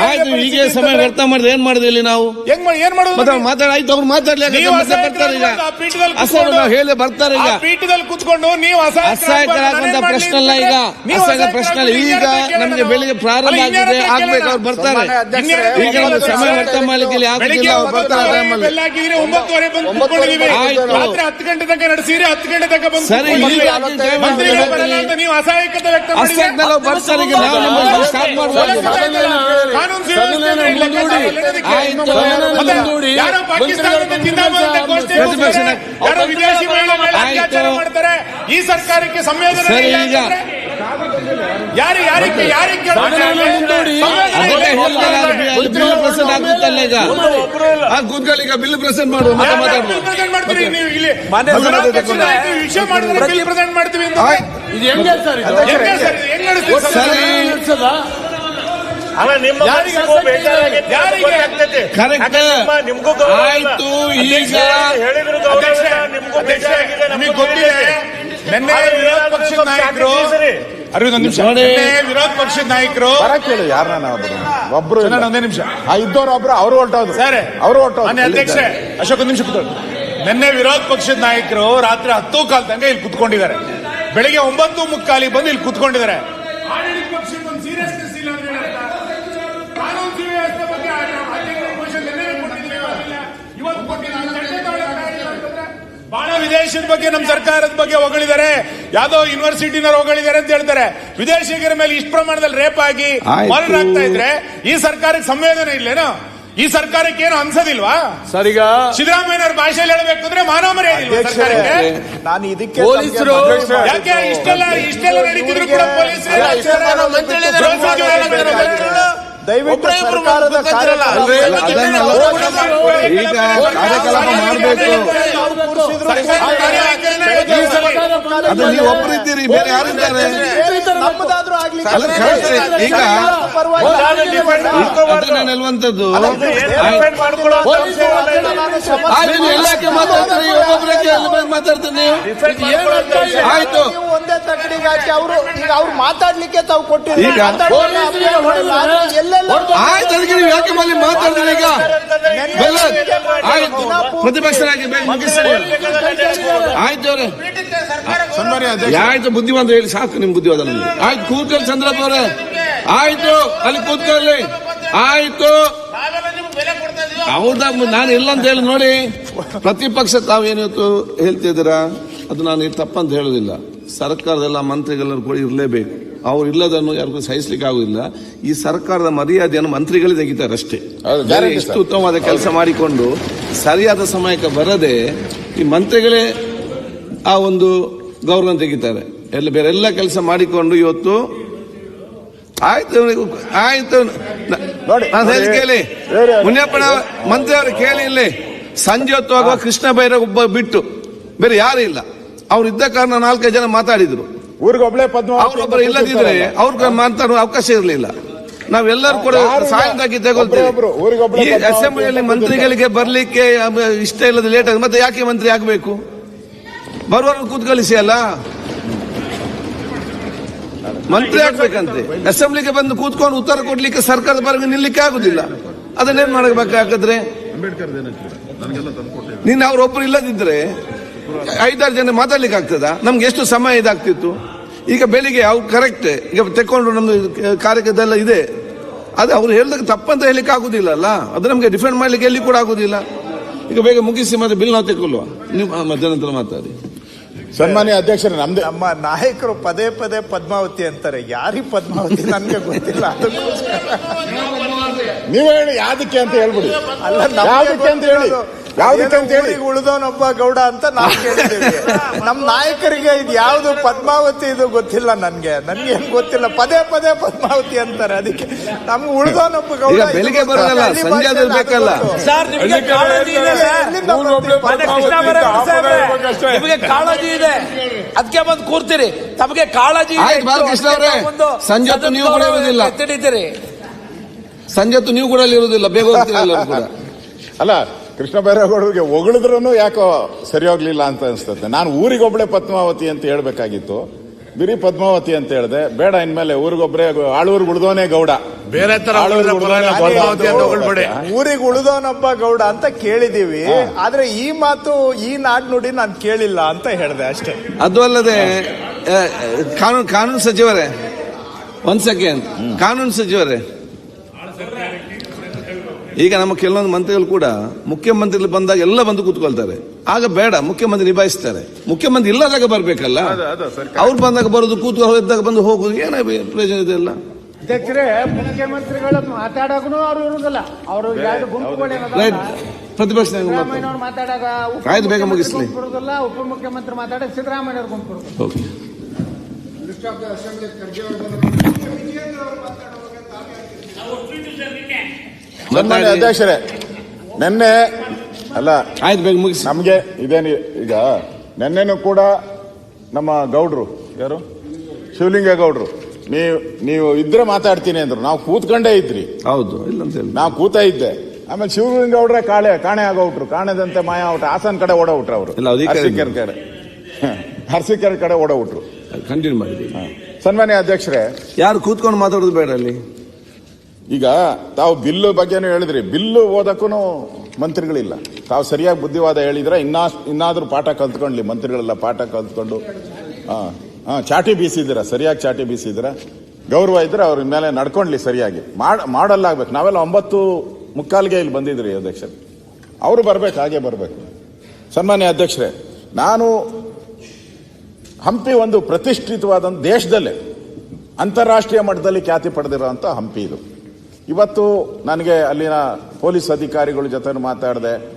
ಆಯ್ತು ಈಗ ಸಮಯ. ವ್ಯರ್ಥ ಮಾಡಿದ್ರೆ ಏನ್ ಮಾಡಿದೆ ಇಲ್ಲಿ ನಾವು ಹೆಂಗ್ ಮಾಡಿ ಏನ್ ಮಾಡೋದು ಮತ್ತೆ ಮಾತಾಡ ಆಯ್ತು ಅವ್ರು ಮಾತಾಡ್ಲಿ ನೀವು ಬರ್ತಾರೆ ಈಗ ಆ ಪೀಠದಲ್ಲಿ ನಾವು ಹೇಳಿ ಬರ್ತಾರೆ ಈಗ ಪೀಠದಲ್ಲಿ ಕುತ್ಕೊಂಡು ನೀವು ಅಸಹಾಯಕರಾಗುವಂತ ಪ್ರಶ್ನೆ ಅಲ್ಲ ಈಗ ಅಸಹಾಯಕ ಪ್ರಶ್ನೆ ಅಲ್ಲ ಈಗ ನಮ್ಗೆ ಬೆಳಿಗ್ಗೆ ಪ್ರಾರಂಭ ಆಗಿದೆ ಆಗ್ಬೇಕು ಅವ್ರು ಬರ್ತಾರೆ ಈಗ ಒಂದು ಸಮಯ ವ್ಯರ್ಥ ಮಾಡ್ಲಿಕ್ಕೆ ಇಲ್ಲಿ ಆಗುದಿಲ್ಲ ಅವ್ರು ಬರ್ತಾರೆ ಆ ಟೈಮಲ್ಲಿ ಬೆಲ್ಲಾಕಿದ್ರೆ ಒಂಬತ್ತುವರೆ ಬಂದು ಕುತ್ಕೊಂಡಿದೀವಿ ರಾತ್ರಿ ಹತ್ತು ಗಂಟೆ ತನಕ ನಡೆಸಿರಿ ಹತ್ತು ಗಂಟೆ ತನಕ ಬಂದು ಸರಿ. ಈಗ ಮಂತ್ರಿಗಳು ಬರಲ್ಲ ಅಂತ ನೀವು ಅಸಹಾಯಕತೆ ವ್ಯಕ್ತ ಮಾಡಿದ್ರೆ ಬರ್ತಾರೆ ಈಗ ನಾವು ಸ್ಟಾರ್ಟ್ ಮಾಡ್ಬೋದು ಯಾರೋ ವಿದೇಶಿ ಮಹಿಳೆ ಮೇಲೆ ಅತ್ಯಾಚಾರ ಆಯ್ತು. ಮಾಡ್ತಾರೆ. ಈ ಸರ್ಕಾರಕ್ಕೆ ಸಂವೇದನೆ ಯಾರು ಯಾರಿಗೆ ಯಾರಿಗೆ ಬಿಲ್ ಪ್ರೆಸೆಂಟ್ ಆಗುತ್ತಲ್ಲ ಈಗ? ಆ ಕೂತ್ಕೊಳ್ಳಿ ಈಗ ಬಿಲ್ ಪ್ರೆಸೆಂಟ್ ಮಾಡುವ ಮತ್ತೆ ಮಾಡ್ತೀರಿ? ನೀವು ಇಲ್ಲಿ ವಿಷಯ ಮಾಡಿದ್ರೆ ಬಿಲ್ ಪ್ರೆಸೆಂಟ್ ಮಾಡ್ತೀವಿ ಅಂತ ಇದು ಹೆಂಗೆ ಸರ್ ಇದು? ಹೆಂಗೆ ಸರ್ ಇದು? ಹೆಂಗ್ ನಡೆಸ್ತೀವಿ ಆಯ್ತು ಈಗ ನಿಮ್ಗೂ ಗೊತ್ತಿದೆ. ನಿನ್ನೆ ವಿರೋಧ ಪಕ್ಷದ ಪಕ್ಷ ನಾಯಕರು ಅರವಿಂದ್ ಒಂದು ನಿಮಿಷ. ವಿರೋಧ ಪಕ್ಷದ ನಾಯಕರು ಕೇಳಿ ಯಾರನ್ನ ಒಬ್ರು. ಒಂದೇ ನಿಮಿಷ. ಆ ಇದ್ದವ್ರು ಒಬ್ರು ಅವ್ರು ಹೊರಟೋದು ಸರ್. ಅವರು ಹೊರಟೋದು ಅಧ್ಯಕ್ಷ ಅಧ್ಯಕ್ಷೆ ಅಶೋಕ್ ಒಂದು ನಿಮಿಷ ಕೂತ್ಕೊಳ್ಳಿ. ನಿನ್ನೆ ವಿರೋಧ ಪಕ್ಷದ ನಾಯಕರು ರಾತ್ರಿ ಹತ್ತು ಕಾಲ್ ತನಕ ಇಲ್ಲಿ ಕುತ್ಕೊಂಡಿದ್ದಾರೆ. ಬೆಳಿಗ್ಗೆ ಒಂಬತ್ತು ಮುಕ್ಕಾಲಿಗೆ ಬಂದು ಇಲ್ಲಿ ಕುತ್ಕೊಂಡಿದ್ದಾರೆ ಆಡಳಿತ ಪಕ್ಷಕ್ಕೆ ಒಂದು seriousness ಇಲ್ಲ ಅಂದ್ರೆ ಏನರ್ಥ? ಕಾನೂನು ಸುವ್ಯವಸ್ಥೆ ಬಗ್ಗೆ ಆ- ಆ ಅಧ್ಯಕ್ಷರ question ನಿನ್ನೆನೇ ಕೊಟ್ಟಿದ್ದೀವಿ, ಇವತ್ತಿಲ್ಲ. ಇವತ್ತು ಕೊಟ್ಟಿಲ್ಲ. ಅದು ಗಂಟೆ ತಗೊಳ್ಳೋಕೆ ಆಗಿಲ್ಲ ಅಂತಂದ್ರೆ ವಿದೇಶದ ಬಗ್ಗೆ ನಮ್ಮ ಸರ್ಕಾರದ ಬಗ್ಗೆ ಹೊಗಳಿದ್ದಾರೆ ಯಾವ್ದೋ ಯೂನಿವರ್ಸಿಟಿನವ್ರು ಹೊಗಳಿದ್ದಾರೆ ಅಂತ ಹೇಳ್ತಾರೆ. ವಿದೇಶಿಗರ ಮೇಲೆ ಇಷ್ಟು ಪ್ರಮಾಣದಲ್ಲಿ ರೇಪ್ ಆಗಿ. ಮರಣ ಆಗ್ತಾ ಇದ್ರೆ ಈ ಸರ್ಕಾರಕ್ಕೆ ಸಂವೇದನೆ ಇಲ್ಲೇನು ಈ ಸರ್ಕಾರಕ್ಕೆ ಏನು ಅನ್ಸೋದಿಲ್ವಾ? ಸರಿಗ? ಸಿದ್ದರಾಮಯ್ಯ ಸಿದ್ದರಾಮಯ್ಯನವ್ರ ಭಾಷೆಯಲ್ಲಿ ಹೇಳಬೇಕು ಅಂದ್ರೆ ಮಾನವ ಸರ್ಕಾರಕ್ಕೆ. ನಾನು ಇದಕ್ಕೆ ಪೊಲೀಸರು ಯಾಕೆ ಇಷ್ಟೆಲ್ಲ ಇಷ್ಟೆಲ್ಲ ನಡೀತಿದ್ರು ಕೂಡ ಪೊಲೀಸರು ದಯವಿಟ್ಟು ಸರ್ಕಾರದ ಕಾರ್ಯ ಅದನ್ನ ಈಗ ಕಾರ್ಯಕ್ರಮ ಮಾಡಬೇಕು. ಅದು ನೀವು ಒಬ್ರು ಇದ್ದೀರಿ ಬೇರೆ ಯಾರಿದ್ದಾರೆ ಆಯ್ತು. ಎಲ್ಲಕ್ಕೆ ಮಾತಾಡ್ತೀರಿ? ಒಬ್ಬೊಬ್ಬರಿಗೆ ಎಲ್ಲ ಮಾತಾಡ್ತೀನಿ. ಆಯ್ತು? ನೀವು ಒಂದೇ ಹಾಕಿ ಅವರು ಈಗ ಅವ್ರು ಮಾತಾಡ್ಲಿಕ್ಕೆ ತಾವು ಕೊಟ್ಟಿಲ್ಲ ಆಯ್ತು ಅದಕ್ಕೆ ನೀವು ಯಾಕೆ ಮಲ್ಲಿ ಮಾತಾಡಿದ್ರೆ ಈಗ? ಬೆಲ್ಲ ಆಯ್ತು. ಪ್ರತಿಪಕ್ಷರಾಗಿ ಆಯ್ತು ಅವ್ರೆ. ಆಯ್ತು ಬುದ್ಧಿವಂತ ಹೇಳಿ ಸಾಕು ನಿಮ್ ಬುದ್ಧಿವಾದ ಆಯ್ತು ಕೂತ್ಕೊಳ್ಳಿ ಚಂದ್ರಪ್ಪ ಅವರೇ ಆಯ್ತು ಅಲ್ಲಿ ಕೂತ್ಕೊಳ್ಳಿ. ಆಯ್ತು. ಹೌದ ನಾನು ಇಲ್ಲ ಅಂತ ಹೇಳಿ ನೋಡಿ. ಪ್ರತಿಪಕ್ಷ ತಾವೇನಿತ್ತು ಹೇಳ್ತಿದ್ದೀರಾ? ಅದು ನಾನು ತಪ್ಪಂತ ಹೇಳೋದಿಲ್ಲ. ಸರ್ಕಾರದೆಲ್ಲ ಮಂತ್ರಿಗಳೆಲ್ಲರೂ ಕೂಡ ಇರಲೇಬೇಕು. ಅವ್ರು ಇಲ್ಲದನ್ನು ಯಾರಿಗೂ ಸಹಿಸ್ಲಿಕ್ಕೆ ಆಗುದಿಲ್ಲ. ಈ ಸರ್ಕಾರದ ಮರ್ಯಾದೆಯನ್ನು ಮಂತ್ರಿಗಳೇ ತೆಗಿತಾರೆ ಅಷ್ಟೇ. ಎಷ್ಟು ಉತ್ತಮವಾದ ಕೆಲಸ ಮಾಡಿಕೊಂಡು ಸರಿಯಾದ ಸಮಯಕ್ಕೆ ಬರದೆ ಈ ಮಂತ್ರಿಗಳೇ ಆ ಒಂದು ಗೌರವ ತೆಗಿತಾರೆ. ಎಲ್ಲ ಬೇರೆಲ್ಲ ಕೆಲಸ ಮಾಡಿಕೊಂಡು ಇವತ್ತು ಆಯ್ತು ಆಯ್ತು. ನೋಡಿ, ಹೇಳಿ ಕೇಳಿ ಮುನಿಯಪ್ಪನ ಮಂತ್ರಿ ಅವರು ಕೇಳಿ ಇಲ್ಲಿ. ಸಂಜೆ ಹೊತ್ತು ಆಗುವ ಕೃಷ್ಣ ಬೈರ ಒಬ್ಬ ಬಿಟ್ಟು ಬೇರೆ ಯಾರು ಇಲ್ಲ. ಅವ್ರು ಇದ್ದ ಕಾರಣ ನಾಲ್ಕೈದು ಜನ ಮಾತಾಡಿದ್ರು. ಊರಿಗೊಬ್ಳೆ ಪದ್ಮ ಅವ್ರೊಬ್ಬರು ಇಲ್ಲದಿದ್ರೆ ಅವ್ರಿಗೆ ಮಾತಾಡುವ ಅವಕಾಶ ಇರಲಿಲ್ಲ. ನಾವೆಲ್ಲರೂ ಕೂಡ ಯಾರು ತಗೊಳ್ತೇವೆ. ಈ ಅಸೆಂಬ್ಲಿಯಲ್ಲಿ ಮಂತ್ರಿಗಳಿಗೆ ಬರ್ಲಿಕ್ಕೆ ಇಷ್ಟ ಇಲ್ಲದ ಲೇಟ್ ಆಗಿದೆ ಮತ್ತೆ ಯಾಕೆ ಮಂತ್ರಿ ಆಗಬೇಕು? ಬರುವ ಕೂತ್ಕಳಿಸಿ ಅಲ್ಲ? ಮಂತ್ರಿ ಆಗ್ಬೇಕಂತೆ. ಅಸೆಂಬ್ಲಿಗೆ ಬಂದು ಕೂತ್ಕೊಂಡು ಉತ್ತರ ಕೊಡ್ಲಿಕ್ಕೆ ಸರ್ಕಾರದ ಪರವಾಗಿ ನಿಲ್ಲಿಕ್ಕೆ ಆಗುದಿಲ್ಲ. ಅದನ್ನೇನ್ ಮಾಡಬೇಕಾಗದ್ರೆ ನೀನ್ ಅವ್ರೊಬ್ರು ಇಲ್ಲದಿದ್ರೆ ಐದಾರು ಜನ ಮಾತಾಡ್ಲಿಕ್ಕೆ ಆಗ್ತದ ನಮ್ಗೆ ಎಷ್ಟು ಸಮಯ ಇದಾಗ್ತಿತ್ತು? ಈಗ ಬೆಳಿಗ್ಗೆ ಅವ್ರು ಕರೆಕ್ಟ್ ಈಗ ತೆಕ್ಕೊಂಡು ನಮ್ದು ಕಾರ್ಯಕ್ರಮದೆಲ್ಲ ಇದೆ. ಅದು ಅವ್ರು ಹೇಳಿದಾಗ ತಪ್ಪಂತ ಹೇಳಿಕ್ಕೆ ಆಗುದಿಲ್ಲ ಅಲ್ಲ ಅದು ನಮ್ಗೆ ಡಿಫೆಂಡ್ ಮಾಡ್ಲಿಕ್ಕೆ ಎಲ್ಲಿ ಕೂಡ ಆಗುದಿಲ್ಲ. ಈಗ ಬೇಗ ಮುಗಿಸಿ ಮತ್ತೆ ಬಿಲ್ ನಾವು ತೆಕ್ಕೊಲ್ವಾ ನೀವು ಮಧ್ಯಾಹ್ನ ಮಾತಾಡಿ. ಸನ್ಮಾನ್ಯ ಅಧ್ಯಕ್ಷರ ನಮ್ದು ನಮ್ಮ ನಾಯಕರು ಪದೇ ಪದೇ ಪದ್ಮಾವತಿ ಅಂತಾರೆ. ಯಾರಿಗೆ ಪದ್ಮಾವತಿ? ನನಗೆ ಗೊತ್ತಿಲ್ಲ. ಅದಕ್ಕೋಸ್ಕರ. ನೀವೇ ಹೇಳಿ ಯಾವ್ದಕ್ಕೆ ಅಂತ ಹೇಳ್ಬಿಡಿ. ಅಲ್ಲ ನಮ್ಗೆ ಯಾವ್ದಕ್ಕೆ ಅಂತ ಹೇಳಿ. ಯಾವ್ದಕ್ಕೆ ಅಂತ ಹೇಳಿ ಉಳಿದವನೊಬ್ಬ ಗೌಡ ಅಂತ ನಾವು ಕೇಳಿದ್ದೀವಿ ನಮ್ಮ ನಾಯಕರಿಗೆ ಇದು ಯಾವುದು ಪದ್ಮಾವತಿ ಇದು ಗೊತ್ತಿಲ್ಲ ನನ್ಗೆ. ನನ್ಗೆ ಏನ್ ಗೊತ್ತಿಲ್ಲ. ಪದೇ ಪದೇ ಪದ್ಮಾವತಿ ಅಂತಾರೆ. ಅದಕ್ಕೆ ನಮ್ಗೆ ಉಳಿದವನೊಬ್ಬ ಗೌಡ ಬೆಳಿಗ್ಗೆ. ಬರೋಲ್ಲ, ಸಂಜೆ ಬೇಕಲ್ಲ. ಸರ್ ನಿಮಗೆ ಕಾಳಜಿ ಇದೆ ಸರ್. ನಿಮಗೆ ಕಾಳಜಿ ಇದೆ. ಅದಕ್ಕೆ ಬಂದು ಕೂರ್ತೀರಿ. ತಮಗೆ ಕಾಳಜಿ ಇದೆ ಒಂದು ಸಂಜೆ ನೀವು ಕೂಡ ಇರುವುದಿಲ್ಲ. ಎತ್ತಿಡಿತೀರಿ. ಸಂಜೆ ನೀವು ಕೂಡ ಅಲ್ಲಿ ಇರುವುದಿಲ್ಲ. ಬೇಗ ಹೋಗ್ತೀರಿ ಎಲ್ಲರೂ ಕೂಡ. ಅಲ್ಲ ಕೃಷ್ಣ ಬೈರೇಗೌಡರಿಗೆ ಹೊಗಳಿದ್ರು ಯಾಕೋ ಸರಿ ಹೋಗ್ಲಿಲ್ಲ ಅಂತ ಅನ್ಸ್ತದೆ. ನಾನು ಊರಿಗೊಬ್ಳೆ ಪದ್ಮಾವತಿ ಅಂತ ಹೇಳಬೇಕಾಗಿತ್ತು. ಬಿರಿ ಪದ್ಮಾವತಿ ಅಂತ ಹೇಳಿದೆ. ಬೇಡ ಇನ್ಮೇಲೆ ಊರಿಗೊಬ್ರೆ ಆಳೂರು ಉಳ್ದೋನೆ ಗೌಡ. ಬೇರೆ ತರ. ಊರಿಗೆ ಉಳಿದವನೊಬ್ಬ ಗೌಡ ಅಂತ ಕೇಳಿದೀವಿ. ಆದ್ರೆ ಈ ಮಾತು ಈ ನಾಡ್ನುಡಿ ನಾನು ಕೇಳಿಲ್ಲ ಅಂತ ಹೇಳಿದೆ ಅಷ್ಟೇ. ಅದು ಅಲ್ಲದೆ ಕಾನೂನು ಕಾನೂನು ಸಚಿವರೇ ಒಂದ್ ಸೆಕೆಂಡ್. ಕಾನೂನು ಸಚಿವರೇ ಈಗ ನಮ್ಮ ಕೆಲವೊಂದು ಮಂತ್ರಿಗಳು ಕೂಡ ಮುಖ್ಯಮಂತ್ರಿಗಳು ಬಂದಾಗ ಎಲ್ಲ ಬಂದು ಕೂತ್ಕೊಳ್ತಾರೆ ಆಗ ಬೇಡ ಮುಖ್ಯಮಂತ್ರಿ ನಿಭಾಯಿಸ್ತಾರೆ ಮುಖ್ಯಮಂತ್ರಿ ಇಲ್ಲದಾಗ ಬರಬೇಕಲ್ಲ ಅವ್ರು ಬಂದಾಗ ಬರೋದು ಕೂತ್ಕೊಂಡು ಇದ್ದಾಗ ಬಂದು ಹೋಗೋದು ಏನ ಪ್ರಯೋಜನ ಇದೆ ಮುಖ್ಯಮಂತ್ರಿ ಅಧ್ಯಕ್ಷರೇ ಮುಖ್ಯಮಂತ್ರಿಗಳು ಮಾತಾಡೋಕು ಅವ್ರು ಇರುದಿಲ್ಲ ಅವರು ಎರಡು ಗುಂಪುಗಳು ರೈಟ್ ಪ್ರತಿಪಕ್ಷ ನಾಯಕ ಮಾತಾಡು. ಸಿದ್ದರಾಮಯ್ಯ ಮಾತಾಡಾಗ ಆಯ್ತು, ಬೇಗ ಮುಗಿಸ್ಲಿ. ಬರುದಿಲ್ಲ ಉಪಮುಖ್ಯಮಂತ್ರಿ ಮಾತಾಡಕ್ ಸಿದ್ದರಾಮಯ್ಯ ಅವ್ರ ಗುಂಪು ಬರುದಿಲ್ಲ. ಓಕೆ. ಸನ್ಮಾನ್ಯ ಅಧ್ಯಕ್ಷರೇ ನಿನ್ನೆ ಅಲ್ಲ ಆಯ್ತು ಬೇಗ ಮುಗಿಸಿ. ನಮಗೆ ಇದೇನು ಈಗ ನಿನ್ನೆನೂ ಕೂಡ ನಮ್ಮ ಗೌಡ್ರು ಯಾರು? ಶಿವಲಿಂಗ ಗೌಡ್ರು ನೀವು ನೀವು ಇದ್ರೆ ಮಾತಾಡ್ತೀನಿ ಅಂದ್ರು. ನಾವು ಕೂತ್ಕೊಂಡೇ ಇದ್ರಿ. ಹೌದು ಇಲ್ಲ. ಅಂತ ಹೇಳಿ ನಾವು ಕೂತ ಇದ್ದೆ. ಆಮೇಲೆ ಶಿವಲಿಂಗ ಗೌಡ್ರೆ ಕಾಳೆ ಕಾಣೆ ಆಗೋಟ್ರು. ಕಾಣದಂತೆ ಮಾಯ ಔಟ್ ಹಾಸನ್ ಕಡೆ ಓಡೋಟ್ರು ಅವರು. ಇಲ್ಲ, ಕಡೆ ಅರಸೀಕೆರೆ ಕಡೆ. ಓಡೋಟ್ರು. ಕಂಟಿನ್ಯೂ ಮಾಡಿ ಸನ್ಮಾನ್ಯ ಅಧ್ಯಕ್ಷರೇ ಯಾರು ಕೂತ್ಕೊಂಡು ಮಾತಾಡೋದು ಬೇಡ ಅಲ್ಲಿ? ಈಗ ತಾವು ಬಿಲ್ಲು ಬಗ್ಗೆನೂ ಹೇಳಿದ್ರಿ. ಬಿಲ್ಲು ಓದಕ್ಕೂ ಮಂತ್ರಿಗಳಿಲ್ಲ. ತಾವು ಸರಿಯಾಗಿ ಬುದ್ಧಿವಾದ ಹೇಳಿದ್ರೆ ಇನ್ನಾ ಇನ್ನಾದರೂ ಪಾಠ ಕಲ್ತ್ಕೊಂಡ್ಲಿ. ಮಂತ್ರಿಗಳೆಲ್ಲ ಪಾಠ ಕಲ್ತ್ಕೊಂಡು ಹಾ ಹಾ ಚಾಟಿ ಬೀಸಿದ್ದೀರಾ? ಸರಿಯಾಗಿ ಚಾಟಿ ಬೀಸಿದ್ದೀರಾ? ಗೌರವ ಇದ್ರೆ ಅವ್ರ ಮೇಲೆ ನಡ್ಕೊಂಡ್ಲಿ ಸರಿಯಾಗಿ. ಮಾಡ್ ಮಾಡಲ್ಲ ಆಗ್ಬೇಕು ನಾವೆಲ್ಲ ಒಂಬತ್ತು ಮುಕ್ಕಾಲ್ಗೆ ಇಲ್ಲಿ ಬಂದಿದ್ರಿ ಅಧ್ಯಕ್ಷರು. ಅವರು ಬರ್ಬೇಕು, ಹಾಗೆ ಬರಬೇಕು. ಸನ್ಮಾನ್ಯ ಅಧ್ಯಕ್ಷರೇ, ನಾನು ಹಂಪಿ ಒಂದು ಪ್ರತಿಷ್ಠಿತವಾದ ದೇಶದಲ್ಲೇ ಅಂತಾರಾಷ್ಟ್ರೀಯ ಮಟ್ಟದಲ್ಲಿ ಖ್ಯಾತಿ ಪಡೆದಿರುವಂತ ಹಂಪಿ ಇದು. ಇವತ್ತು ನನಗೆ ಅಲ್ಲಿನ ಪೊಲೀಸ್ ಅಧಿಕಾರಿಗಳ ಜೊತೆ ಮಾತಾಡಿದೆ.